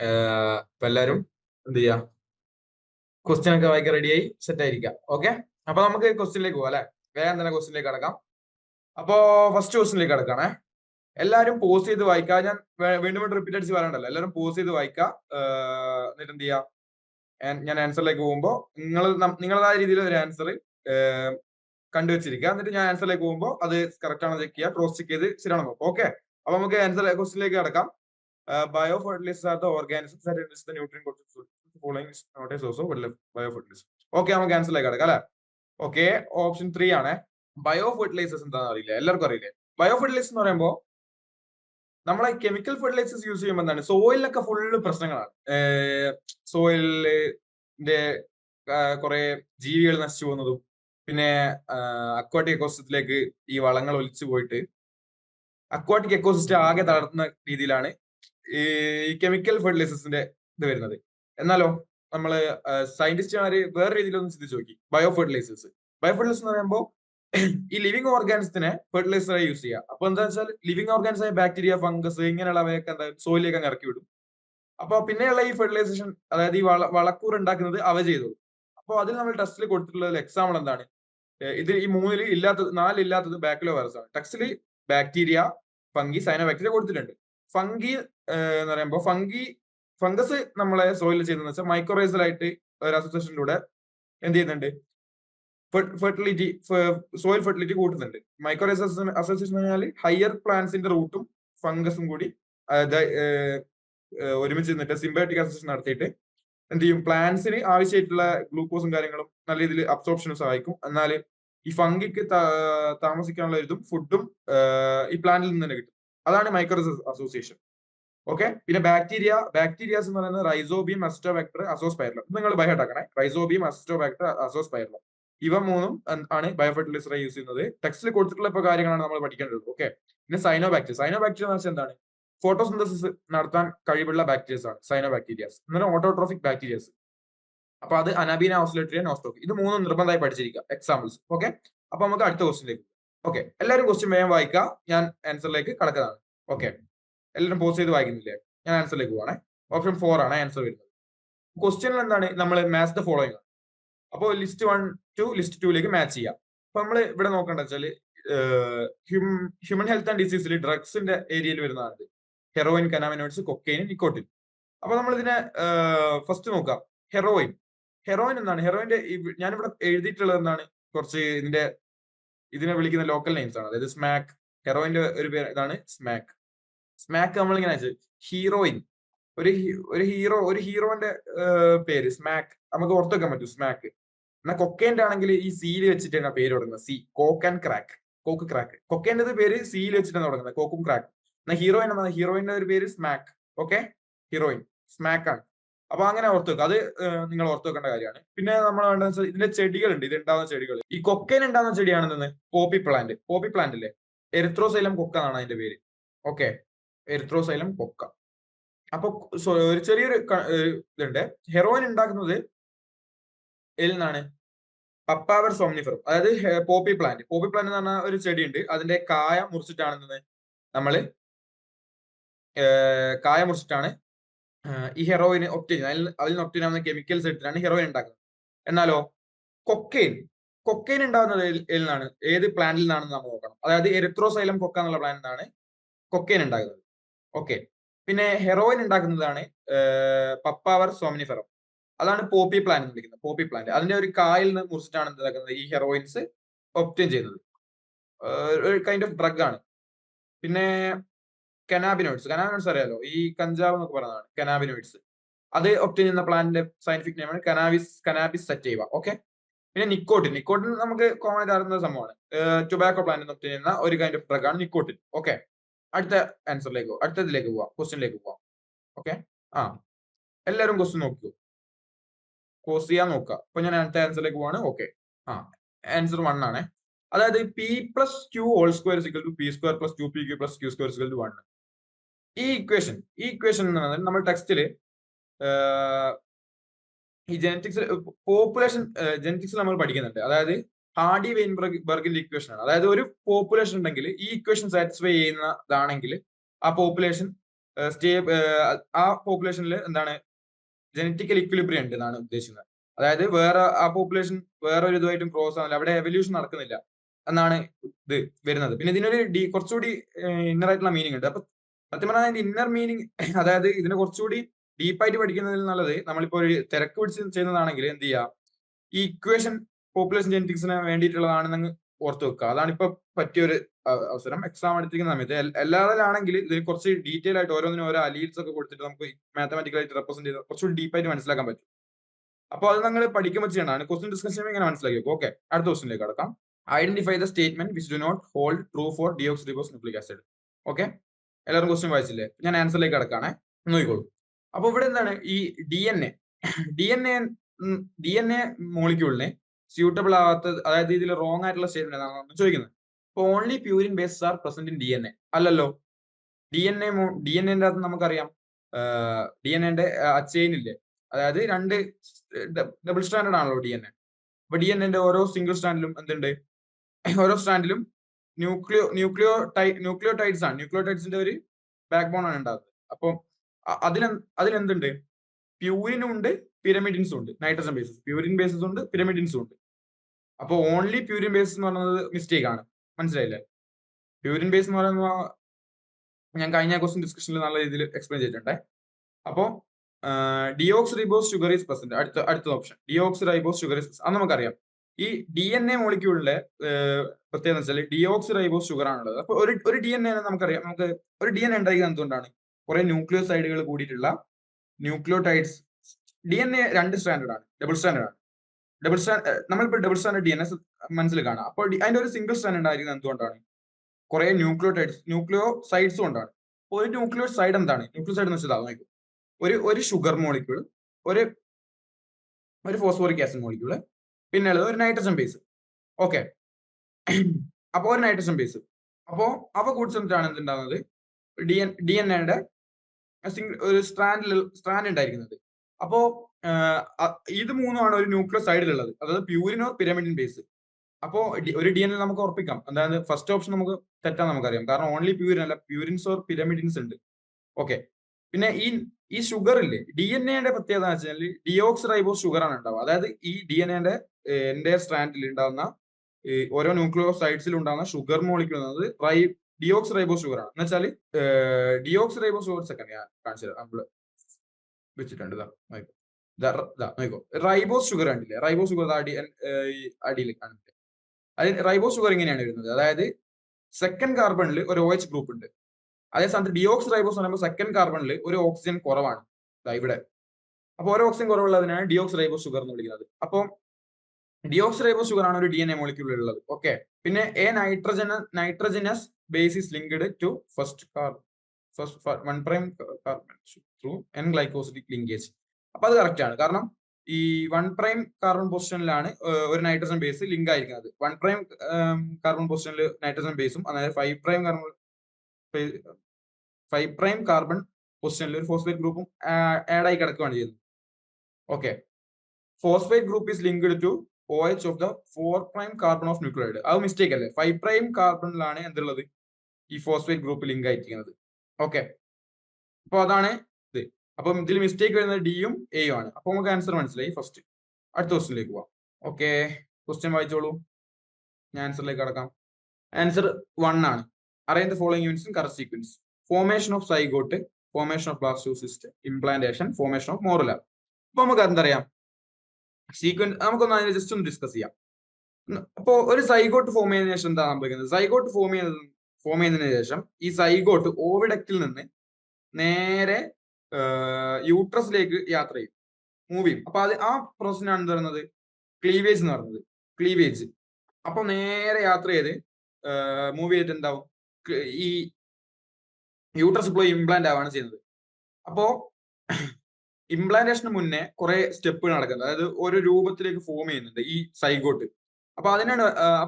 അപ്പൊ എല്ലാരും എന്ത് ചെയ്യാ? ക്വസ്റ്റ്യൻ ഒക്കെ വായിക്കാൻ റെഡിയായി സെറ്റ് ആയിരിക്കാം. ഓക്കെ അപ്പൊ നമുക്ക് ക്വസ്റ്റ്യനിലേക്ക് പോവാം അല്ലെ? വേഗം തന്നെ ക്വസ്റ്റ്യനിലേക്ക് കടക്കാം. അപ്പോ ഫസ്റ്റ് ക്വസ്റ്റ്യനിലേക്ക് കിടക്കണേ. എല്ലാരും പോസ് ചെയ്ത് വായിക്കുക ഞാൻ വീണ്ടും വീണ്ടും റിപ്പീറ്റ് അടിച്ച് പറയണ്ടല്ലോ. എല്ലാരും പോസ് ചെയ്ത് വായിക്കുക എന്നിട്ട് എന്ത് ചെയ്യാ? ഞാൻ- ആൻസറിലേക്ക് പോകുമ്പോൾ നിങ്ങൾ നിങ്ങളതായ രീതിയിൽ ഒരു ആൻസർ കണ്ടുവച്ചിരിക്കുക എന്നിട്ട് ഞാൻ ആൻസറിലേക്ക് പോകുമ്പോൾ അത് കറക്റ്റ് ആണോ ചെക്ക് ചെയ്യുക ക്രോസ് ചെക്ക് ചെയ്ത് ശരിയാണോ ഓക്കെ അപ്പൊ നമുക്ക് ആൻസർ ക്വസ്റ്റിനിലേക്ക് കടക്കാം. Bio are the organisms that induce the nutrient following not a source of bio fertilizer okay നമുക്ക് ആയി കിടക്കാം അല്ലെ? ഓക്കെ ഓപ്ഷൻ ത്രീ ആണ്. ബയോ ഫെർട്ടിലൈസേഴ്സ് എന്താണെന്ന് അറിയില്ല? എല്ലാവർക്കും അറിയില്ലേ? ബയോ ഫെർട്ടിലൈസർ എന്ന് പറയുമ്പോൾ നമ്മളെ കെമിക്കൽ ഫെർട്ടിലൈസേഴ്സ് യൂസ് ചെയ്യുമ്പോൾ എന്താണ്? സോയിലൊക്കെ ഫുള്ള് പ്രശ്നങ്ങളാണ്. സോയിലിന്റെ കുറെ ജീവികൾ നശിച്ചു പോകുന്നതും പിന്നെ അക്വാട്ടിക് എക്കോസിസ്റ്റത്തിലേക്ക് ഈ വളങ്ങൾ ഒലിച്ചു പോയിട്ട് അക്വാട്ടിക് എക്കോസിസ്റ്റം ആകെ തളർത്തുന്ന രീതിയിലാണ് ഈ കെമിക്കൽ ഫെർട്ടിലൈസേഴ്സിന്റെ ഇത് വരുന്നത്. എന്നാലോ നമ്മൾ സയന്റിസ്റ്റുമാര് വേറെ രീതിയിലൊന്നും ചിന്തിച്ചു നോക്കി. ബയോ ഫെർട്ടിലൈസേഴ്സ് ബയോ ഫെർട്ടിലൈസേഴ്സ് എന്ന് പറയുമ്പോൾ ഈ ലിവിങ് ഓർഗാനിസത്തിനെ ഫെർട്ടിലൈസറായി യൂസ് ചെയ്യുക. അപ്പൊ എന്താ വെച്ചാൽ ലിവിങ് ഓർഗാനിസ് ആയ ബാക്ടീരിയ ഫംഗസ് ഇങ്ങനെയുള്ളവയൊക്കെ എന്താ സോയിലേക്ക് അങ്ങ് ഇറക്കി വിടും അപ്പൊ പിന്നെയുള്ള ഈ ഫെർട്ടിലൈസേഷൻ അതായത് ഈ വള വളക്കൂർ ഉണ്ടാക്കുന്നത് അവ ചെയ്തോളും. അപ്പോൾ അതിൽ നമ്മൾ ടെസ്റ്റിൽ കൊടുത്തിട്ടുള്ള എക്സാമ്പിൾ എന്താണ്? ഇത് ഈ മൂന്നിൽ ഇല്ലാത്തത് നാലില്ലാത്തത് ബാക്കിലോ വൈറസ് ആണ്. ടെക്സ്റ്റിൽ ബാക്ടീരിയ ഫംഗി സൈനോ ബാക്ടീരിയ കൊടുത്തിട്ടുണ്ട്. ഫംഗി എന്ന് പറയുമ്പോൾ ഫംഗി ഫംഗസ് നമ്മളെ സോയിൽ ചെയ്യുന്നത് വെച്ചാൽ മൈക്രോറൈസലായിട്ട് ഒരു അസോസിയേഷനിലൂടെ എന്ത് ചെയ്യുന്നുണ്ട്? ഫെർട്ടിലിറ്റി സോയിൽ ഫെർട്ടിലിറ്റി കൂട്ടുന്നുണ്ട്. മൈക്രോറൈസ് അസോസിയേഷൻ എന്ന് പറഞ്ഞാൽ ഹയർ പ്ലാന്റ്സിന്റെ റൂട്ടും ഫംഗസും കൂടി ഒരുമിച്ച് നിന്നിട്ട് സിംബയോട്ടിക് അസോസിയേഷൻ നടത്തിയിട്ട് എന്ത് ചെയ്യും? പ്ലാന്റ്സിന് ആവശ്യമായിട്ടുള്ള ഗ്ലൂക്കോസും കാര്യങ്ങളും നല്ല രീതിയിൽ അബ്സോർപ്ഷനും സഹായിക്കും. എന്നാൽ ഈ ഫംഗിക്ക് താമസിക്കാനുള്ള ഇതും ഫുഡും ഈ പ്ലാന്റിൽ നിന്ന് തന്നെ കിട്ടും. അതാണ് മൈക്രോ അസോസിയേഷൻ ഓക്കെ പിന്നെ ബാക്ടീരിയ ബാക്ടീരിയാസ് എന്ന് പറയുന്നത് റൈസോബിയം അസ്റ്റോബാക്ടർ അസോസ്പൈറലം നിങ്ങൾ ബയോട്ടാക്കണേ റൈസോബിയം അസ്റ്റോബാക്ടർ അസോസ്പൈറലം ഇവ മൂന്നും ആണ് ബയോഫെർട്ടിലൈസർ യൂസ് ചെയ്യുന്നത്. ടെക്സ്റ്റിൽ കൊടുത്തിട്ടുള്ള ഇപ്പൊ കാര്യങ്ങളാണ് നമ്മൾ പഠിക്കേണ്ടത്. ഓക്കെ പിന്നെ സൈനോബാക്ടീരിയ സൈനോബാക്ടീരിയ എന്ന് വെച്ചാൽ എന്താണ്? ഫോട്ടോസിന്തസിസ് നടത്താൻ കഴിവുള്ള ബാക്ടീരിയസ് ആണ്. സൈനോബാക്ടീരിയസ് എന്നാൽ ഓട്ടോട്രോഫിക് ബാക്ടീരിയസ് അപ്പൊ അത് അനാബീന ഓസ്ലേറ്ററിയ നോസ്റ്റോക്ക് ഇത് മൂന്നും നിർബന്ധമായി പഠിച്ചിരിക്കുക. എക്സാമ്പിൾസ് ഓക്കെ അപ്പൊ നമുക്ക് അടുത്ത ക്വസ്റ്റിലേക്ക് ഓക്കെ എല്ലാവരും ക്വസ്റ്റ്യൻ വേഗം വായിക്കുക ഞാൻ ആൻസറിലേക്ക് കടക്കുന്നതാണ്. ഓക്കെ എല്ലാവരും പോസ് ചെയ്ത് വായിക്കുന്നില്ലേ? ഞാൻ ആൻസറിലേക്ക് പോവാണേ. ഓപ്ഷൻ ഫോർ ആണ് ആൻസർ വരുന്നത്. ക്വസ്റ്റ്യനിൽ എന്താണ്? നമ്മൾ മാച്ച് ദ ഫോളോയിങ് ആണ്. അപ്പോൾ ലിസ്റ്റ് വൺ ടു ലിസ്റ്റ് ടൂലേക്ക് മാച്ച് ചെയ്യാം. അപ്പൊ നമ്മൾ ഇവിടെ നോക്കേണ്ട വെച്ചാൽ ഹ്യൂമൻ ഹെൽത്ത് ആൻഡ് ഡിസീസിൽ ഡ്രഗ്സിന്റെ ഏരിയയിൽ വരുന്നതാണ് ഹെറോയിൻ കനാമിനോയിഡ്സ് കൊക്കെയിൻ നിക്കോട്ടിൻ അപ്പൊ നമ്മൾ ഇതിനെ ഫസ്റ്റ് നോക്കാം. ഹെറോയിൻ ഹെറോയിൻ എന്താണ്? ഹെറോയിന്റെ ഞാനിവിടെ എഴുതിയിട്ടുള്ളത് എന്താണ്? കുറച്ച് ഇതിന്റെ ഇതിനെ വിളിക്കുന്ന ലോക്കൽ നെയിംസ് ആണ്. അതായത് സ്മാക്ക് ഹെറോയിന്റെ ഒരു പേര് ഇതാണ് സ്മാക്ക് സ്മാക്ക് നമ്മൾ ഇങ്ങനെ ഹീറോയിൻ ഒരു ഒരു ഹീറോ ഒരു ഹീറോന്റെ പേര് സ്മാക്ക് നമുക്ക് ഓർത്ത് വെക്കാൻ പറ്റും സ്മാക്ക് എന്നാൽ കൊക്കേന്റെ ആണെങ്കിൽ ഈ സീൽ വെച്ചിട്ടാണ് പേര് തുടങ്ങുന്നത്. C coke and crack coke crack കൊക്കേന്റെ പേര് സീൽ വെച്ചിട്ടാണ് തുടങ്ങുന്നത്. കോക്കും ക്രാക്ക് എന്നാൽ ഹീറോയിൻ എന്താണ് ഹീറോയിന്റെ ഒരു പേര് സ്മാക്ക് ഓക്കെ ഹീറോയിൻ സ്മാക്ക് ആണ്. അപ്പൊ അങ്ങനെ ഓർത്ത് വെക്കുക അത് നിങ്ങൾ ഓർത്ത് വെക്കേണ്ട കാര്യമാണ്. പിന്നെ നമ്മൾ വേണ്ടത് വെച്ചാൽ ഇതിന്റെ ചെടികളുണ്ട്. ഇത് ഉണ്ടാകുന്ന ചെടികൾ ഈ കൊക്കേൻ ഉണ്ടാകുന്ന ചെടിയാണെന്ന് പോപ്പി പ്ലാന്റ്. പോപ്പി പ്ലാന്റ് അല്ലേ എരിത്രോസൈലം കൊക്ക എന്നാണ് അതിന്റെ പേര്. ഓക്കെ. Erythroxylum coca. അപ്പൊ ഒരു ചെറിയൊരു ഇതുണ്ട്. ഹെറോയിൻ ഉണ്ടാക്കുന്നത് എന്നാണ് പപ്പാവർ സോംനിഫറും. അതായത് പോപ്പി പ്ലാന്റ്. പോപ്പി പ്ലാന്റ് എന്ന് പറഞ്ഞ ഒരു ചെടിയുണ്ട്. അതിന്റെ കായ മുറിച്ചിട്ടാണെന്ന് നമ്മൾ കായ മുറിച്ചിട്ടാണ് ഈ ഹെറോയിൻ ഒപ്റ്റൈൻ അതിൽ അതിൽ നിന്ന് ഒപ്റ്റൈൻ ആവുന്ന കെമിക്കൽസ് എടുത്തിട്ടാണ് ഹെറോയിൻ ഉണ്ടാക്കുന്നത്. എന്നാലോ കൊക്കെയിൻ കൊക്കെയിൻ ഉണ്ടാകുന്നത് നിന്നാണ് ഏത് പ്ലാന്റിൽ നിന്നാണെന്ന് നമ്മൾ നോക്കണം. അതായത് എരിത്രോസൈലം കൊക്ക എന്നുള്ള പ്ലാന്റിൽ നിന്നാണ് കൊക്കെയിൻ ഉണ്ടാകുന്നത്. ഓക്കെ പിന്നെ ഹെറോയിൻ ഉണ്ടാക്കുന്നതാണ് പപ്പാവർ സോമിനിഫെറം അതാണ് പോപ്പി പ്ലാന്റ് എന്ന് വിളിക്കുന്നത് പോപ്പി പ്ലാന്റ് അതിന്റെ ഒരു കായിൽ നിന്ന് മുറിച്ചിട്ടാണ് എന്താക്കുന്നത് ഈ ഹെറോയിൻസ് ഒപ്റ്റൈൻ ചെയ്യുന്നത്. ഒരു കൈൻഡ് ഓഫ് ഡ്രഗ് ആണ്. പിന്നെ കനാബിനോയിഡ്സ് കനാബിനോയിഡ്സ് അറിയാലോ? ഈ കഞ്ചാവ് എന്നൊക്കെ പറയുന്നതാണ് കനാബിനോയിഡ്സ് അത് ഒപ്റ്റൈൻ ചെയ്യുന്ന പ്ലാന്റിന്റെ സയന്റിഫിക് നെയിമാണ് കനാബിസ് കനാബിസ് സറ്റൈവ ഓക്കെ പിന്നെ നിക്കോട്ടിൻ നിക്കോട്ടിൻ നമുക്ക് കോമൺ ആയിട്ട് അറിയുന്ന സംഭവമാണ്. ടൊബാക്കോ പ്ലാന്റ് ഒപ്റ്റൈൻ ചെയ്യുന്ന ഒരു കൈൻഡ് ഓഫ് ഡ്രഗ് ആണ് നിക്കോട്ടിൻ ഓക്കെ അടുത്ത ആൻസറിലേക്ക് അടുത്തതിലേക്ക് പോവാം. ക്വസ്റ്റിനിലേക്ക് പോവാം. ഓക്കെ ആ. എല്ലാവരും ക്വസ്റ്റ്യൻ നോക്കൂ. ക്ലോസ് ചെയ്യാൻ നോക്കുക. അപ്പൊ ഞാൻ അടുത്ത ആൻസറിലേക്ക് പോവാണ്. ഓക്കെ ആ. ആൻസർ വൺ ആണ്. അതായത് P plus Q whole square equal to P square plus two P Q plus Q square equal to one ഈ ഇക്വേഷൻ ഈ ഇക്വേഷൻ എന്ന് പറഞ്ഞാൽ നമ്മൾ ടെക്സ്റ്റിൽ ഈ ജനറ്റിക്സ് പോപ്പുലേഷൻ ജനറ്റിക്സ് നമ്മൾ പഠിക്കുന്നുണ്ട്. അതായത് ഹാർഡി വെയിൻബർഗ് ബർഗിന്റെ ഇക്വേഷൻ ആണ്. അതായത് ഒരു പോപ്പുലേഷൻ ഉണ്ടെങ്കിൽ ഈ ഇക്വേഷൻ സാറ്റിസ്ഫൈ ചെയ്യുന്നതാണെങ്കിൽ ആ പോപ്പുലേഷൻ സ്റ്റേ ആ പോപ്പുലേഷനിൽ എന്താണ് ജനറ്റിക്കൽ ഇക്വിലിബ്രി ഉണ്ട് എന്നാണ് ഉദ്ദേശിക്കുന്നത്. അതായത് വേറെ ആ പോപ്പുലേഷൻ വേറെ ഒരു ഇതുമായിട്ടും ക്രോസ് ആവുന്നില്ല. അവിടെ എവല്യൂഷൻ നടക്കുന്നില്ല എന്നാണ് ഇത് വരുന്നത്. പിന്നെ ഇതിനൊരു ഡി കുറച്ചുകൂടി ഇന്നറായിട്ടുള്ള മീനിങ് ഉണ്ട്. അപ്പൊ സത്യം പറഞ്ഞാൽ അതിന്റെ ഇന്നർ മീനിങ് അതായത് ഇതിനെ കുറച്ചുകൂടി ഡീപ്പായിട്ട് പഠിക്കുന്നതിൽ നല്ലത് നമ്മളിപ്പോ ഒരു തിരക്ക് പിടിച്ച് ചെയ്യുന്നതാണെങ്കിൽ എന്ത് ചെയ്യുക ഈ ഇക്വേഷൻ പോപ്പുലേഷൻ ജെനറ്റിക്സിന് വേണ്ടിയിട്ടുള്ളതാണെന്ന് ഓർത്ത് വെക്കുക. അതാണ് ഇപ്പൊ പറ്റിയൊരു അവസരം. എക്സാം എടുത്തിരിക്കുന്ന സമയത്ത് എല്ലാവരിലാണെങ്കിൽ ഇതിൽ കുറച്ച് ഡീറ്റെയിൽ ആയിട്ട് ഓരോന്നിനും ഓരോ അലീൽസ് ഒക്കെ കൊടുത്തിട്ട് നമുക്ക് മാത്തമാറ്റിക്കലായിട്ട് റെപ്രസെന്റ് ചെയ്ത് കുറച്ചുകൂടി ഡീപ്പായിട്ട് മനസ്സിലാക്കാൻ പറ്റും. അപ്പോൾ അത് നിങ്ങൾ പഠിക്കുമ്പോൾ ചെയ്യണം ക്വസ്റ്റ്യൻ ഡിസ്കഷൻ ഇങ്ങനെ മനസ്സിലാക്കി ഓക്കെ അടുത്ത ക്വസ്റ്റിലേക്ക് കടക്കാം. Identify the statement which do not hold true for deoxy ribose nucleic acid okay എല്ലാവരും ക്വസ്റ്റ്യൻ വായിച്ചില്ലേ? ഞാൻ ആൻസറിലേക്ക് കിടക്കാണേ. നോക്കിക്കോളൂ. അപ്പൊ ഇവിടെ എന്താണ്? ഈ D N A D N A D N A മോളിക്യൂളിനെ suitable ആവാത്ത അതായത് ഇതിൽ റോങ് ആയിട്ടുള്ള സ്റ്റേറ്റ്മെന്റ് ചോദിക്കുന്നത്. ഇപ്പൊ only purine bases are present in D N A അല്ലല്ലോ? D N A D N എന്റെ അകത്ത് നമുക്കറിയാം ഡി എൻ എന്റെ ചെയിൻ ഇല്ലേ? അതായത് രണ്ട് ഡബിൾ സ്റ്റാൻഡേർഡ് ആണല്ലോ ഡി എൻ എ അപ്പൊ ഡി എൻ എന്റെ ഓരോ സിംഗിൾ സ്റ്റാൻഡിലും എന്തുണ്ട്? ഓരോ സ്റ്റാൻഡിലും ന്യൂക്ലിയോ ന്യൂക്ലിയോ ടൈ ന്യൂക്ലിയോ ടൈഡ്സ് ആണ്. ന്യൂക്ലിയോടൈഡ്സിന്റെ ഒരു ബാക്ക് ബോൺ ആണ് ഉണ്ടാകുന്നത് അപ്പൊ അതിൽ അതിലെന്തുണ്ട്? പ്യൂരിനും ഉണ്ട് പിരമിഡിൻസും ഉണ്ട്. നൈട്രജൻ ബേസസ് പ്യൂരിൻ ബേസസ് ഉണ്ട് പിരമിഡിൻസും ഉണ്ട്. അപ്പോൾ ഓൺലി പ്യൂരിൻ ബേസസ് എന്ന് പറയുന്നത് മിസ്റ്റേക്ക് ആണ്. മനസ്സിലായില്ലേ? പ്യൂരിൻ ബേസ് എന്ന് പറയുന്ന ഞാൻ കഴിഞ്ഞ ക്വസ്റ്റ്യൻ ഡിസ്കഷനിൽ നല്ല രീതിയിൽ എക്സ്പ്ലെയിൻ ചെയ്തിട്ടുണ്ടേ. അപ്പോൾ deoxy ribose sugar is present അടുത്ത അടുത്ത option deoxy ribose sugar is അത് നമുക്കറിയാം. ഈ ഡി എൻ എ മോളിക്യൂളിലെ പ്രത്യേകത വെച്ചാൽ ഡിയോക്സ് റൈബോസ് ഷുഗർ ആണുള്ളത്. അപ്പൊ ഒരു ഒരു ഡി എൻ എ നമുക്കറിയാം. നമുക്ക് ഒരു ഡി എൻ എ ഉണ്ടായിരിക്കുന്നത് എന്തുകൊണ്ടാണ്? കുറെ ന്യൂക്ലിയോസൈഡുകൾ കൂടിയിട്ടുള്ള ന്യൂക്ലിയോടൈഡ്സ് ഡി എൻ എ രണ്ട് സ്റ്റാൻഡേർഡ് ആണ്. ഡബിൾ സ്റ്റാൻഡേർഡ് ആണ്. ഡബിൾ സ്റ്റാൻഡ് നമ്മളിപ്പോൾ double standard D N S മനസ്സിൽ കാണാം. അപ്പോൾ അതിന്റെ ഒരു സിംഗിൾ സ്റ്റാൻഡേർഡ് ആയിരിക്കുന്നത് എന്തുകൊണ്ടാണ്? കുറെ ന്യൂക്ലിയോടൈഡ്സ് ന്യൂക്ലിയോ സൈഡ്സ് കൊണ്ടാണ് ഒരു ന്യൂക്ലിയോ സൈഡ് എന്താണ്? ന്യൂക്ലിയോ സൈഡ് എന്ന് വെച്ചാൽ നോക്കൂ ഒരു ഒരു ഷുഗർ മോളിക്യൂൾ ഒരു ഒരു ഫോസ്ഫോറിക് ആസിഡ് മോളിക്യൂൾ പിന്നെ ഉള്ളത് ഒരു നൈട്രജൻ ബേസ് ഓക്കെ അപ്പോൾ ഒരു നൈട്രജൻ ബേസ് അപ്പോ അവ കൂടി ചെന്നിട്ടാണ് എന്തുണ്ടാകുന്നത് ഡി എൻ ഡി എൻ എയുടെ ഒരു സ്ട്രാൻഡിൽ സ്ട്രാൻഡ് ഉണ്ടായിരിക്കുന്നത്. അപ്പോ ഇത് മൂന്നുമാണ് ഒരു ന്യൂക്ലിയർ സൈഡിലുള്ളത് അതായത് പ്യൂരിനോ പിരമിഡിൻ ബേസ് അപ്പോ ഒരു ഡി എൻ എ നമുക്ക് ഉറപ്പിക്കാം. അതായത് ഫസ്റ്റ് ഓപ്ഷൻ നമുക്ക് തെറ്റാൻ നമുക്കറിയാം. കാരണം ഓൺലി പ്യൂരിൻ അല്ല പ്യൂരിൻസ് ഓർ പിരമിഡിൻസ് ഉണ്ട്. ഓക്കെ പിന്നെ ഈ ഈ ഷുഗർ ഇല്ലേ? ഡി എൻ എയുടെ പ്രത്യേകത എന്ന് വെച്ചാൽ ഡിയോക്സ് റൈബോ ഷുഗർ ആണ് ഉണ്ടാവുക. അതായത് ഈ ഡി എൻ എന്റെ എന്റെ സ്ട്രാൻഡിൽ ഉണ്ടാകുന്ന ഓരോ ന്യൂക്ലിയോ സൈഡ്സിൽ ഉണ്ടാകുന്ന ഷുഗർ മോളിക്യൂൾ എന്നത് റൈ ഡിയോക്സ് റൈബോ ഷുഗർ ആണ്. എന്ന് വെച്ചാൽ ഡിയോക്സ് റൈബോ ഷുഗർ സെക്കൻഡ് ഞാൻ കാണിച്ചത് നമ്മൾ വെച്ചിട്ടുണ്ട് നോക്കോ റൈബോസ് ഷുഗർ കണ്ടില്ലേ? റൈബോ ഷുഗർ അടി അടിയിൽ കാണില്ലേ? അതിന് റൈബോ ഷുഗർ ഇങ്ങനെയാണ് വരുന്നത്. അതായത് സെക്കൻഡ് കാർബണിൽ ഒരു OH ഗ്രൂപ്പ് ഉണ്ട്. അതേ സ്ഥാനത്ത് ഡിയോക്സ് റൈബോസ് എന്ന് പറയുമ്പോൾ സെക്കൻഡ് കാർബണിൽ ഒരു ഓക്സിജൻ കുറവാണ്. ഇവിടെ. അപ്പോൾ ഓരോ ഓക്സിജൻ കുറവുള്ളതിനാണ് ഡിയോക്സ് റൈബോസ് ഷുഗർ എന്ന് വിളിക്കുന്നത്. അപ്പോൾ ഡിയോക്സ് റൈബോസ് ഷുഗർ ആണ് ഒരു ഡി എൻ എ മോളിക്യൂൾ ഉള്ളത്. ഓക്കെ പിന്നെ a nitrogen nitrogenous basis linked to first carbon first one prime carbon through N glycosidic linkage അപ്പൊ അത് കറക്റ്റ് ആണ്. കാരണം ഈ വൺ പ്രൈം കാർബൺ പൊസിഷനിലാണ് ഒരു നൈട്രജൻ ബേസ് ലിങ്ക് ആയിരിക്കുന്നത്. വൺ പ്രൈം കാർബൺ പൊസിഷനിൽ നൈട്രജൻ ബേസും അതായത് five prime carbon five prime carbon പൊസിഷനിൽ ഒരു ഫോസ്ഫേറ്റ് ഗ്രൂപ്പും ആഡ് ആയി കിടക്കുകയാണ് ചെയ്യുന്നത്. Okay phosphate group is linked to O H of the four prime carbon of nucleoid അത് മിസ്റ്റേക്ക് അല്ലേ? ഫൈവ് പ്രൈം കാർബണിലാണ് എന്തുള്ളത്? ഈ ഫോസ്ഫേറ്റ് ഗ്രൂപ്പ് ലിങ്ക് ആയിരിക്കുന്നത് ഓക്കെ അപ്പൊ അതാണ് ഇത്. അപ്പം ഇതിൽ മിസ്റ്റേക്ക് വരുന്നത് ഡിയും എയും ആണ്. അപ്പൊ നമുക്ക് ആൻസർ മനസ്സിലായി ഫസ്റ്റ് അടുത്ത ക്വസ്റ്റിനിലേക്ക് പോവാം. ഓക്കെ ക്വസ്റ്റ്യൻ വായിച്ചോളൂ. ഞാൻ ആൻസറിലേക്ക് കടക്കാം. ആൻസർ വൺ ആണ്. അറിയാൻ the following units in correct sequence formation of zygote formation of blastocyst implantation formation of morula അപ്പൊ നമുക്ക് എന്തറിയാം സീക്വൻസ് നമുക്കൊന്ന് അതിനെ ജസ്റ്റ് ഒന്ന് ഡിസ്കസ് ചെയ്യാം. അപ്പോ ഒരു സൈഗോട്ട് ഫോം ചെയ്തതിനു ശേഷം എന്താ സംഭവിക്കുന്നത്? സൈഗോട്ട് ഫോം ചെയ്യുന്നത് ഫോം ചെയ്തതിനു ശേഷം ഈ സൈഗോട്ട് ഓവിഡക്റ്റിൽ നിന്ന് നേരെ യൂട്രസിലേക്ക് യാത്ര ചെയ്യും. മൂവ് ചെയ്യും. അപ്പൊ അത് ആ പ്രോസസ്സിനാണ് എന്ത് പറയുന്നത്? ക്ലീവേജ് എന്ന് പറയുന്നത്. ക്ലീവേജ് അപ്പൊ നേരെ യാത്ര ചെയ്ത് മൂവ് ചെയ്തിട്ട് എന്താവും? ഈ യൂട്രസ് പോയി ഇംപ്ലാന്റ് ആവാണ് ചെയ്യുന്നത്. അപ്പോ ഇംപ്ലാന്റേഷന് മുന്നേ കുറെ സ്റ്റെപ്പ് നടക്കുന്നത് അതായത് ഒരു രൂപത്തിലേക്ക് ഫോം ചെയ്യുന്നുണ്ട് ഈ സൈഗോട്ട് അപ്പൊ അതിനാണ്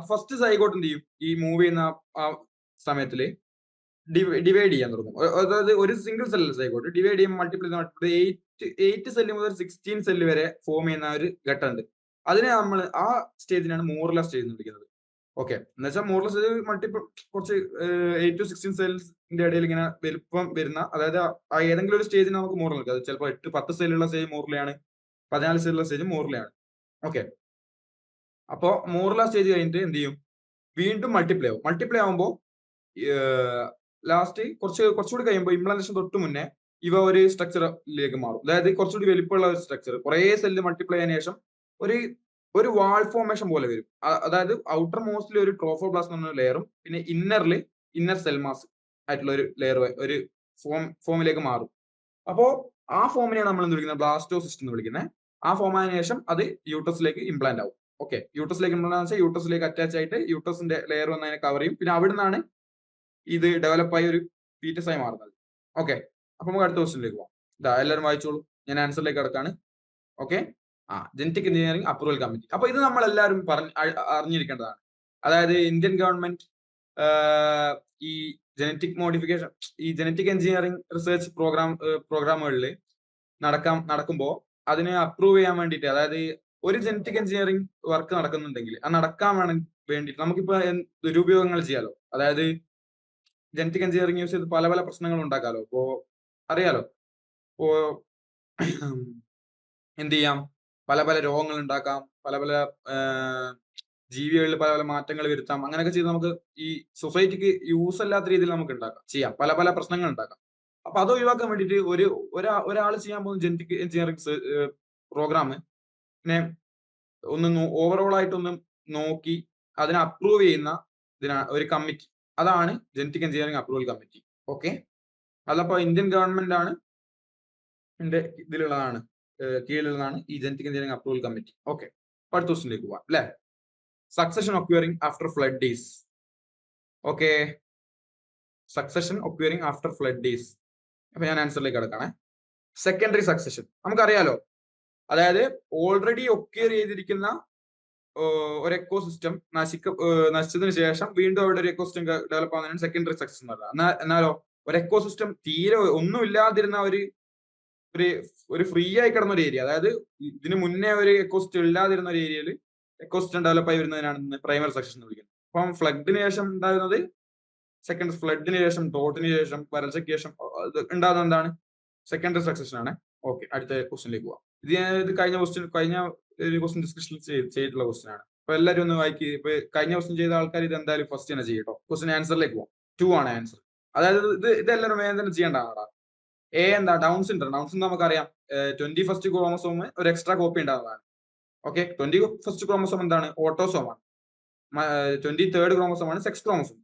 ഫസ്റ്റ് സൈഗോട്ട് എന്ത് ചെയ്യും? ഈ മൂവ് ചെയ്യുന്ന ആ- സമയത്തിൽ ഡിവൈഡ് ചെയ്യാൻ തുടങ്ങും. അതായത് ഒരു സിംഗിൾ സെൽ സൈഗോട്ട് ഡിവൈഡ് ചെയ്യുമ്പോൾ multiply multiply eight eight cell മുതൽ സിക്സ്റ്റീൻ സെല്ല് വരെ ഫോം ചെയ്യുന്ന ഒരു ഘട്ടമുണ്ട്. അതിനെ നമ്മൾ ആ സ്റ്റേജിനാണ് മൂറിലെ സ്റ്റേജ് എന്ന് വിളിക്കുന്നത് ഓക്കെ എന്ന് വെച്ചാൽ മോർല സ്റ്റേജ് മൾട്ടിപ്പിൾ കുറച്ച് എയ്റ്റ് ടു സിക്സ്റ്റീൻ സെൽസിന്റെ ഇടയിൽ ഇങ്ങനെ വലുപ്പം വരുന്ന അതായത് ഏതെങ്കിലും ഒരു സ്റ്റേജിന് നമുക്ക് മോറൽ നിൽക്കാം അത് ചിലപ്പോൾ എട്ട് പത്ത് സെല്ലുള്ള സ്റ്റേജ് മോർലയാണ് പതിനാല് സെല്ലുള്ള സ്റ്റേജ് മോർലയാണ് ഓക്കെ അപ്പോ മോർല സ്റ്റേജ് കഴിഞ്ഞിട്ട് എന്ത് ചെയ്യും? വീണ്ടും മൾട്ടിപ്ലൈ ആവും. മൾട്ടിപ്ലൈ ആവുമ്പോൾ ലാസ്റ്റ് കുറച്ച് കുറച്ചുകൂടി കഴിയുമ്പോൾ ഇംപ്ലാന്റേഷൻ തൊട്ട് മുന്നേ ഇവ ഒരു സ്ട്രക്ചറിലേക്ക് മാറും. അതായത് കുറച്ചുകൂടി വലിപ്പമുള്ള ഒരു സ്ട്രക്ചർ കുറേ സെല്ല് മൾട്ടിപ്ലൈ ആയതിനു ശേഷം ഒരു ഒരു വാൾ ഫോർമേഷൻ പോലെ വരും. അതായത് ഔട്ടർ മോസ്റ്റിൽ ഒരു ട്രോഫോബ്ലാസ്റ്റ് എന്ന് പറഞ്ഞ ലെയറും പിന്നെ ഇന്നറിൽ ഇന്നർ സെൽ മാസ് ആയിട്ടുള്ള ഒരു ലെയർ ഒരു ഫോം ഫോമിലേക്ക് മാറും. അപ്പോ ആ ഫോമിനെയാണ് നമ്മൾ എന്ത് വിളിക്കുന്നത്? ബ്ലാസ്റ്റോസിസ്റ്റ് എന്ന് വിളിക്കുന്നത്. ആ ഫോം ആയതിനു ശേഷം അത് യൂട്ടസിലേക്ക് ഇംപ്ലാന്റ് ആവും. ഓക്കെ യൂട്ടസിലേക്ക് ഇംപ്ലാന്റ് വെച്ചാൽ യൂട്ടസിലേക്ക് അറ്റാച്ച് ആയിട്ട് യൂട്ടസിന്റെ ലെയർ വന്ന് അതിനെ കവർ ചെയ്യും. പിന്നെ അവിടെ നിന്നാണ് ഇത് ഡെവലപ്പ് ആയി ഒരു ഫീറ്റസ് ആയി മാറുന്നത്. ഓക്കെ അപ്പൊ നമുക്ക് അടുത്ത ക്വസ്റ്റിനിലേക്ക് പോവാം. എല്ലാവരും വായിച്ചോളൂ. ഞാൻ ആൻസറിലേക്ക് കിടക്കാണ്. ഓക്കെ ആ ജനറ്റിക് എഞ്ചിനീയറിംഗ് അപ്രൂവൽ കമ്മിറ്റി അപ്പൊ ഇത് നമ്മൾ എല്ലാവരും പറഞ്ഞ് അറിഞ്ഞിരിക്കേണ്ടതാണ്. അതായത് ഇന്ത്യൻ ഗവൺമെന്റ് ഈ ജനറ്റിക് മോഡിഫിക്കേഷൻ ഈ ജനറ്റിക് എഞ്ചിനീയറിംഗ് റിസർച്ച് പ്രോഗ്രാം പ്രോഗ്രാമുകളിൽ നടക്കാം നടക്കുമ്പോൾ അതിനെ അപ്രൂവ് ചെയ്യാൻ വേണ്ടിയിട്ട് അതായത് ഒരു ജനറ്റിക് എഞ്ചിനീയറിംഗ് വർക്ക് നടക്കുന്നുണ്ടെങ്കിൽ അത് നടക്കാൻ വേണം വേണ്ടിയിട്ട് നമുക്കിപ്പോ ദുരുപയോഗങ്ങൾ ചെയ്യാലോ? അതായത് ജനറ്റിക് എഞ്ചിനീയറിംഗ് യൂസ് ചെയ്ത് പല പല പ്രശ്നങ്ങൾ ഉണ്ടാക്കാലോ? ഇപ്പോ അറിയാലോ? ഇപ്പോ എന്ത് ചെയ്യാം? പല പല രോഗങ്ങൾ ഉണ്ടാക്കാം പല പല ജീവികളിൽ പല പല മാറ്റങ്ങൾ വരുത്താം. അങ്ങനെയൊക്കെ ചെയ്ത് നമുക്ക് ഈ സൊസൈറ്റിക്ക് യൂസ് അല്ലാത്ത രീതിയിൽ നമുക്ക് ഉണ്ടാക്കാം. ചെയ്യാം. പല പല പ്രശ്നങ്ങൾ ഉണ്ടാക്കാം അപ്പൊ അത് ഒഴിവാക്കാൻ വേണ്ടിയിട്ട് ഒരു ഒരാ ഒരാൾ ചെയ്യാൻ പോകുന്ന ജനറ്റിക് എഞ്ചിനീയറിംഗ് പ്രോഗ്രാം പിന്നെ ഒന്ന് ഓവറോൾ ആയിട്ട് നോക്കി അതിനെ അപ്രൂവ് ചെയ്യുന്ന ഇതിനാ ഒരു കമ്മിറ്റി. അതാണ് genetic engineering approval committee. Okay? അതപ്പോ ഇന്ത്യൻ ഗവൺമെന്റ് ആണ് ഇതിലുള്ളതാണ്. കീഴിലുള്ളതാണ് ഈ genetic engineering approval committee okay അടുത്ത ക്വസ്റ്റിനിലേക്ക് പോവാം അല്ലെ succession occurring after flood days okay succession occurring after flood days അപ്പൊ ഞാൻ ആൻസറിലേക്ക് കിടക്കണേ സെക്കൻഡറി സക്സഷൻ നമുക്കറിയാലോ അതായത് ഓൾറെഡി ഒക്യർ ചെയ്തിരിക്കുന്ന ഒരു എക്കോ സിസ്റ്റം നശിക്ക നശിച്ചതിന് ശേഷം വീണ്ടും അവിടെ ഒരു എക്കോ സിസ്റ്റം ഡെവലപ്പ് ആവുന്നതിനാണ് സെക്കൻഡറി സക്സസ് എന്ന് പറയുന്നത് എന്നാ എന്നാലോ ഒരു എക്കോ സിസ്റ്റം തീരെ ഒന്നും ഇല്ലാതിരുന്ന ഒരു ഒരു ഒരു ഫ്രീ ആയി കിടന്ന ഒരു ഏരിയ അതായത് ഇതിന് മുന്നേ ഒരു എക്കോസ്റ്റ് ഇല്ലാതിരുന്ന ഒരു ഏരിയയിൽ എക്കോസ്റ്റ് ഡെവലപ്പ് ആയി വരുന്നതിനാണ് പ്രൈമറി സക്സസ് എന്ന് വിളിക്കുന്നത്. അപ്പം ഫ്ലഡിന് ശേഷം ഉണ്ടാകുന്നത് സെക്കൻഡ് ഫ്ലഡിന് ശേഷം ടോട്ടിന് ശേഷം വരൾച്ചയ്ക്ക് ശേഷം ഉണ്ടാകുന്ന എന്താണ്? സെക്കൻഡറി സക്സഷൻ ആണ്. ഓക്കെ അടുത്ത ക്വസ്റ്റിനിലേക്ക് പോവാം. ഇത് ഞാൻ ഇത് കഴിഞ്ഞ ക്വസ്റ്റ്യൻ കഴിഞ്ഞ ഒരു ക്വസ്റ്റ്യൻ ഡിസ്കഷൻ ചെയ്തിട്ടുള്ള ക്വസ്റ്റ്യൻ ആണ്. അപ്പൊ എല്ലാവരും ഒന്ന് വായിക്കുക ഇപ്പൊ കഴിഞ്ഞ ക്വസ്റ്റ്യൻ ചെയ്ത ആൾക്കാർ ഇത് എന്തായാലും ഫസ്റ്റ് തന്നെ ചെയ്യട്ടോ ക്വസ്റ്റ്യൻ ആൻസറിലേക്ക് പോവാം. ടു ആണ് ആൻസർ അതായത് ഇത് ഇതെല്ലാവരും വേഗം തന്നെ ചെയ്യേണ്ടതാണ് എ എന്താ? ഡൗൺ സിൻഡ്രം ഡൗൺ സിൻഡ്രം നമുക്കറിയാം. ട്വന്റി ഫസ്റ്റ് ക്രോമസോം ഒരു എക്സ്ട്രാ കോപ്പി ഉണ്ടാകുന്നതാണ് ഓക്കെ ട്വന്റി ഫസ്റ്റ് ക്രോമസോം എന്താണ്? ഓട്ടോസോം ആണ്. ട്വന്റി തേർഡ് ക്രോമസോം ആണ് sex chromosome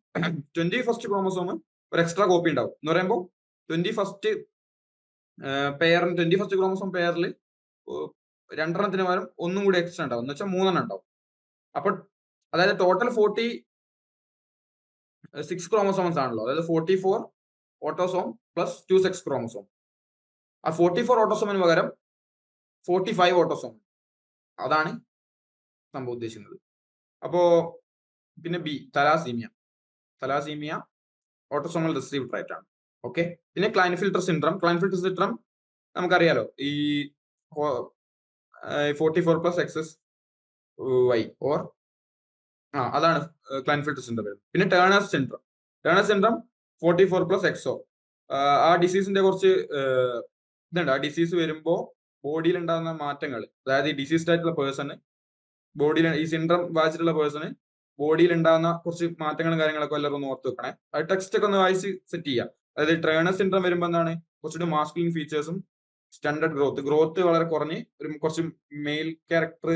twenty first chromosome ഒരു എക്സ്ട്രാ കോപ്പി ഉണ്ടാവും. എന്ന് പറയുമ്പോൾ ട്വന്റി ഫസ്റ്റ് പെയറിന് ട്വന്റി ഫസ്റ്റ് ക്രോമസോം പെയറിൽ രണ്ടെണ്ണത്തിന് പകരം ഒന്നും കൂടി എക്സ്ട്രാ ഉണ്ടാവും. എന്ന് വെച്ചാൽ മൂന്നെണ്ണം ഉണ്ടാവും. അപ്പൊ അതായത് ടോട്ടൽ ഫോർട്ടി സിക്സ് ക്രോമസോംസ് ആണല്ലോ. അതായത് forty four autosome plus two sex chromosome ആ ഫോർട്ടി ഫോർ ഓട്ടോസോമിന് പകരം ഫോർട്ടി ഫൈവ് ഓട്ടോസോം അതാണ് സംഭവം ഉദ്ദേശിക്കുന്നത്. അപ്പോ പിന്നെ B thalassemia thalassemia autosomal receive trait ആണ്. ഓക്കെ പിന്നെ ക്ലൈൻഫിൽട്ടർ സിൻഡ്രം ക്ലൈൻഫിൽട്ടർ സിൻഡ്രം നമുക്കറിയാലോ ഈ forty four plus X X Y or ആ അതാണ് ക്ലൈൻഫിൽട്ടർ സിൻഡ്രം പിന്നെ Turner's syndrome Turner's syndrome forty four plus X O. ആ ഡിസീസിന്റെ കുറച്ച് ഇതുണ്ട്. ആ ഡിസീസ് വരുമ്പോൾ ബോഡിയിൽ ഉണ്ടാകുന്ന മാറ്റങ്ങൾ അതായത് ഈ ഡിസീസ്ഡ് ആയിട്ടുള്ള പേഴ്സണ് ബോഡിയിൽ ഈ സിൻഡ്രം ബാധിച്ചിട്ടുള്ള പേഴ്സണ് ബോഡിയിൽ ഉണ്ടാകുന്ന കുറച്ച് മാറ്റങ്ങളും കാര്യങ്ങളൊക്കെ എല്ലാവരും ഒന്ന് ഓർത്ത് വെക്കണേ. അത് ടെക്സ്റ്റ് ഒക്കെ ഒന്ന് വായിച്ച് സെറ്റ് ചെയ്യുക അതായത് ട്രേണർ സിൻഡ്രം വരുമ്പോൾ എന്താണ്? കുറച്ചുകൂടി മാസ്കുലിൻ ഫീച്ചേഴ്സും സ്റ്റാൻഡേർഡ് ഗ്രോത്ത് ഗ്രോത്ത് വളരെ കുറഞ്ഞ് ഒരു കുറച്ച് മെയിൽ ക്യാരക്ടർ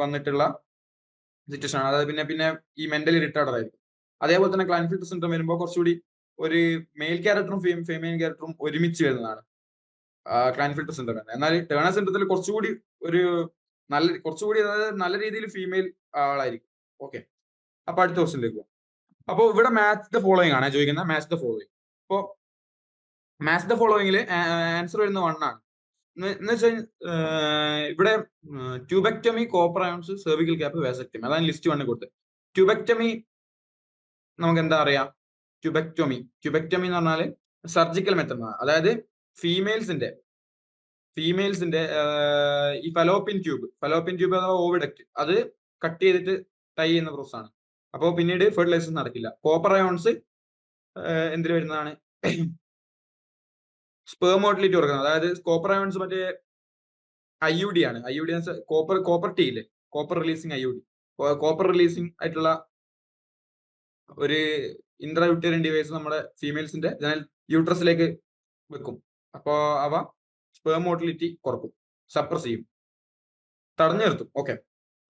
വന്നിട്ടുള്ള സിറ്റുവേഷൻ ആണ്. അതായത് പിന്നെ പിന്നെ ഈ മെന്റലി റിട്ടയർഡ് ആയിരിക്കും. അതേപോലെ തന്നെ ക്ലൈൻഫിൽട്ടർ സിൻഡ്രം വരുമ്പോൾ കുറച്ചുകൂടി ഒരു മെയിൽ ക്യാരക്ടറും ഫീമെയിൽ ക്യാരക്ടറും ഒരുമിച്ച് വരുന്നതാണ്. ക്ലൈൻഫിൽട്ടർ സിൻഡ്രം തന്നെ. എന്നാൽ ടേണർ സിൻഡ്രത്തിൽ കുറച്ചുകൂടി ഒരു നല്ല കുറച്ചുകൂടി അതായത് നല്ല രീതിയിൽ ഫീമെയിൽ ആളായിരിക്കും. ഓക്കെ അപ്പൊ അടുത്ത ക്വസ്റ്റിലേക്ക് പോകും അപ്പോൾ ഇവിടെ മാച്ച് ദ ഫോളോയിങ് ആണ്. ചോദിക്കുന്നത് മാച്ച് ദ ഫോളോയിങ് അപ്പോൾ മാച്ച് ദ ഫോളോയിങ്ങിൽ ആൻസർ വരുന്നത് വൺ ആണ്. എന്ന് വെച്ചാൽ ഇവിടെ tubectomy copper ions cervical cap vasectomy അതാണ് ലിസ്റ്റ് വണ്ണിൽ കൊടുത്തത്. ട്യൂബക്ടമി നമുക്ക് എന്താ അറിയാം? ട്യൂബക്ടോമി ക്യുബക്ടോമി എന്ന് പറഞ്ഞാൽ സർജിക്കൽ മെത്തേഡ് അതായത് ഫീമെയിൽസിന്റെ ഫീമെയിൽസിന്റെ ഈ ഫലോപ്പിൻ ട്യൂബ് ഫലോപ്പിൻ ട്യൂബ് അഥവാ ഓവിഡക്റ്റ് അത് കട്ട് ചെയ്തിട്ട് ടൈ ചെയ്യുന്ന പ്രോസസ് ആണ്. അപ്പോൾ പിന്നീട് ഫെർട്ടിലൈസേഷൻ നടക്കില്ല. കോപ്പർ അയോൺസ് എന്തിൽ വരുന്നതാണ്? സ്പേമോട്ടിലിറ്റി കൊടുക്കുന്നത്. അതായത് കോപ്പർ അയോൺസ് മറ്റേ ഐ യു ഡി ആണ്. I U D copper copper T ഇല്ലേ copper releasing I U D copper releasing ആയിട്ടുള്ള ഒരു ഇൻട്രായൂട്ടറിയൻ ഡിവൈസ് നമ്മുടെ ഫീമെയിൽസിന്റെ ജനൽ യൂട്രസിലേക്ക് വെക്കും. അപ്പോൾ അവ സ്പേം മോട്ടിലിറ്റി കുറക്കും. സപ്രസ് ചെയ്യും. തടഞ്ഞു നിർത്തും. ഓക്കെ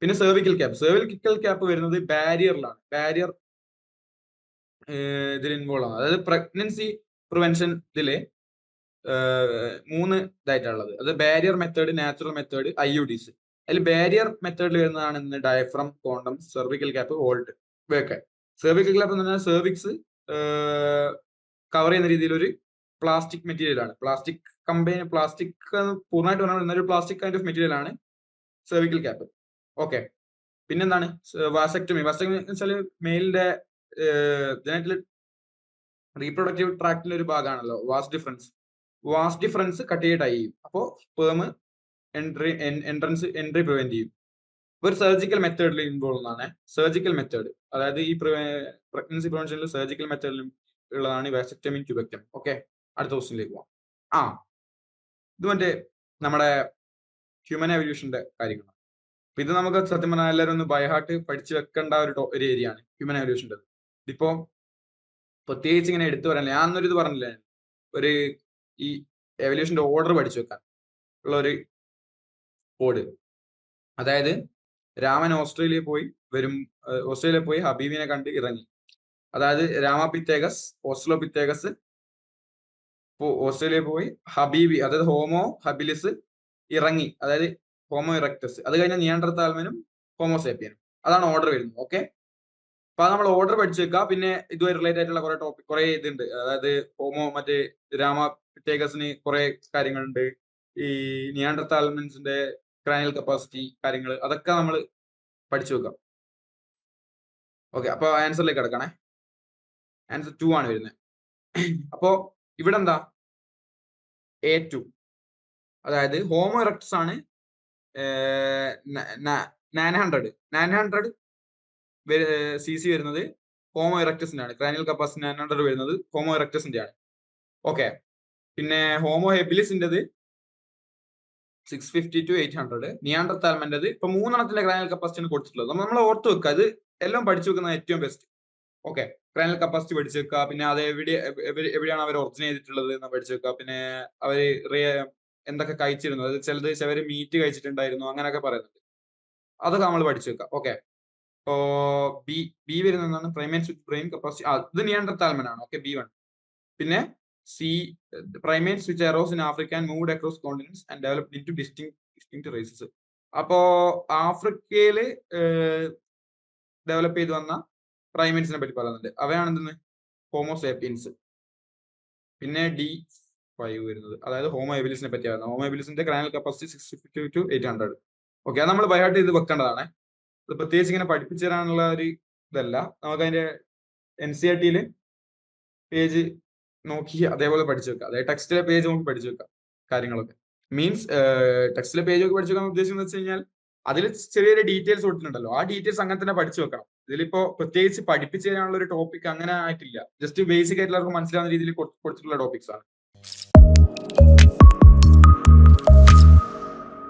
പിന്നെ സെർവിക്കൽ ക്യാപ്പ് സെർവിക്കൽ ക്യാപ്പ് വരുന്നത് ബാരിയറിലാണ് ബാരിയർ ഇതിൽ ഇൻവോൾവ് ആണ്. അതായത് പ്രഗ്നൻസി പ്രിവെൻഷൻ ഇതിലെ മൂന്ന് ഇതായിട്ടുള്ളത് അത് barrier method natural method I U Ds അതിൽ ബാരിയർ മെത്തേഡിൽ വരുന്നതാണ് diaphragm condom cervical cap vault ഇവയൊക്കെ സെർവിക്കൽ ക്ലാപ്പ് എന്ന് പറഞ്ഞാൽ സെർവിക്സ് കവർ ചെയ്യുന്ന രീതിയിൽ ഒരു പ്ലാസ്റ്റിക് മെറ്റീരിയൽ ആണ് പ്ലാസ്റ്റിക് കമ്പനി പ്ലാസ്റ്റിക് പൂർണമായിട്ട് പറഞ്ഞാൽ എന്നൊരു പ്ലാസ്റ്റിക് കൈൻഡ് ഓഫ് മെറ്റീരിയൽ ആണ് സെർവിക്കൽ ക്യാപ്പ് ഓക്കെ പിന്നെന്താണ്? വാസക്ടമി വാസക്ടമി എന്ന് വെച്ചാൽ മെയിലിന്റെ റീപ്രൊഡക്റ്റീവ് ട്രാക്റ്റിന്റെ ഒരു ഭാഗമാണല്ലോ. Vas deferens vas deferens cut ചെയ്തിട്ട് ചെയ്യും അപ്പോൾ sperm entry entrance entry prevent ചെയ്യും. ഒരു സർജിക്കൽ മെത്തേഡിൽ ഇൻവോൾവ് ആണ് സർജിക്കൽ മെത്തേഡ് അതായത് ഈ പ്രഗ്നൻസി പ്രിവെൻഷനിൽ സർജിക്കൽ മെത്തേഡിൽ ഉള്ളതാണ് ഈ വാസക്ടമി ട്യൂബക്ടമി ഓക്കെ അടുത്ത ക്വസ്റ്റിനിലേക്ക് പോവാം. ആ. ഇത് മറ്റേ നമ്മുടെ ഹ്യൂമൻ എവല്യൂഷന്റെ കാര്യങ്ങളാണ്. ഇത് നമുക്ക് സത്യം പറഞ്ഞാൽ എല്ലാവരും ഒന്ന് ബൈഹാർട്ട് പഠിച്ചു വെക്കേണ്ട ഒരു ഒരു ഏരിയ ആണ് ഹ്യൂമൻ എവല്യൂഷന്റെ ഇതിപ്പോ പ്രത്യേകിച്ച് ഇങ്ങനെ എടുത്തു പറയാനില്ല. ഞാൻ അന്നൊരു ഇത് പറഞ്ഞില്ലേ? ഒരു ഈ എവല്യൂഷന്റെ ഓർഡർ പഠിച്ചു വെക്കാൻ ഉള്ള ഒരു കോഡ് അതായത് രാമൻ ഓസ്ട്രേലിയ പോയി വരും ഓസ്ട്രേലിയ പോയി ഹബീബിനെ കണ്ട് ഇറങ്ങി. അതായത് രാമ പിത്തേഗസ് ഓസ്ട്രോ പിത്തേഗസ് ഓസ്ട്രേലിയ പോയി ഹബീബി അതായത് ഹോമോ ഹബിലിസ് ഇറങ്ങി. അതായത് ഹോമോ ഇറക്ടസ്. അത് കഴിഞ്ഞ നിയന്ത്രത്താൽമനും ഹോമോസേപ്പിയനും അതാണ് ഓർഡർ വരുന്നത് ഓക്കെ അപ്പൊ നമ്മൾ ഓർഡർ പഠിച്ചു വെക്കുക പിന്നെ ഇതുമായി റിലേറ്റഡ് ആയിട്ടുള്ള കുറെ ടോപ്പിക് കുറെ ഇതുണ്ട്. അതായത് ഹോമോ മറ്റേ രാമ പിറ്റേഗസിന് കുറെ കാര്യങ്ങളുണ്ട്. ഈ നിയാണ്ടർത്താൽമൻസിന്റെ ക്രാനിയൽ കപ്പാസിറ്റി കാര്യങ്ങൾ അതൊക്കെ നമ്മൾ പഠിച്ചു വെക്കാം. ഓക്കെ അപ്പൊ ആൻസറിലേക്ക് കിടക്കണേ. ആൻസർ ടു ആണ് വരുന്നത് അപ്പോൾ ഇവിടെ എന്താ എ ടു അതായത് ഹോമോ ഇറക്ടസ് ആണ് nine hundred nine hundred C C വരുന്നത് ഹോമോ ഇറക്ടസിന്റെ ആണ് ക്രാനിയൽ കപ്പാസിറ്റി നയൻ ഹൺഡ്രഡ് വരുന്നത് ഹോമോ ഇറക്ടസിന്റെ ആണ് ഓക്കെ പിന്നെ homo ഹെബിലിസിന്റെത് six fifty to eight hundred നിയാണ്ടർത്താൽമന്റെത് ഇപ്പൊ മൂന്നെണ്ണത്തിന്റെ ഗ്രാനൽ കപ്പാസിറ്റി കൊടുത്തിട്ടുള്ളത്. നമ്മൾ ഓർത്ത് വെക്കുക അത് എല്ലാം പഠിച്ചു വെക്കുന്ന ഏറ്റവും ബെസ്റ്റ് ഓക്കെ ഗ്രാനൽ കപ്പാസിറ്റി പഠിച്ചു വെക്കുക പിന്നെ അത് എവിടെ എവിടെയാണ് അവർ ഒറിജിൻ ചെയ്തിട്ടുള്ളത് എന്ന് പഠിച്ചു വെക്കുക പിന്നെ അവർ എന്തൊക്കെ കഴിച്ചിരുന്നു അത് ചിലത് ചിലർ മീറ്റ് കഴിച്ചിട്ടുണ്ടായിരുന്നു അങ്ങനെയൊക്കെ പറയുന്നുണ്ട്. അതൊക്കെ നമ്മൾ പഠിച്ചു വെക്കുക. ഓക്കെ ഇപ്പോ ബി ബി വരുന്നതാണ് പ്രൈമേറ്റ് വിത്ത് ബ്രെയിൻ കപ്പാസിറ്റി ഇത് നിയാണ്ടർത്താൽമൻ ആണ് ഓക്കെ ബി വൺ പിന്നെ C the primates arose in Africa and and across continents and developed into distinct distinct races അപ്പോ ആഫ്രിക്കയിൽ ഡെവലപ്പ് ചെയ്തു വന്ന പ്രൈമേറ്റ്സിനെ പറ്റി പറയുന്നുണ്ട്. അവയാണ് എന്തെന്ന് ഹോമോസേപ്പിയൻസ് പിന്നെ ഡി ഫൈവ് വരുന്നത്. അതായത് ഹോമോ എബിലിസിനെ പറ്റിയാണ് Homo എബിലിസിന്റെ cranial capacity six fifty to eight hundred okay അത് നമ്മൾ ബൈഹാർട്ട് ചെയ്ത് വെക്കേണ്ടതാണ്. അത് പ്രത്യേകിച്ച് ഇങ്ങനെ പഠിപ്പിച്ചു തരാനുള്ള ഒരു ഇതല്ല. നമുക്ക് അതിന്റെ എൻ സി ആർ ടിയിൽ പേജ് നോക്കി അതേപോലെ പഠിച്ചു വെക്കുക അതായത് ടെക്സ്റ്റിലെ പേജ് നോക്കി പഠിച്ചു വെക്കുക കാര്യങ്ങളൊക്കെ മീൻസ് ടെക്സ്റ്റിലെ പേജ് ഒക്കെ പഠിച്ചു വെക്കാൻ ഉദ്ദേശിക്കുന്നത് വെച്ച് കഴിഞ്ഞാൽ അതിൽ ചെറിയ ചെറിയ ഡീറ്റെയിൽസ് കൊടുത്തിട്ടുണ്ടല്ലോ ആ ഡീറ്റെയിൽസ് അങ്ങനെ തന്നെ പഠിച്ചു വെക്കണം. ഇതിലിപ്പോ പ്രത്യേകിച്ച് പഠിപ്പിച്ചു തരാനുള്ള ഒരു ടോപ്പിക് അങ്ങനെ ആയിട്ടില്ല. ജസ്റ്റ് ബേസിക് ആയിട്ട് എല്ലാവർക്കും മനസ്സിലാവുന്ന രീതിയിൽ കൊടുത്തിട്ടുള്ള ടോപ്പിക്സ് ആണ്.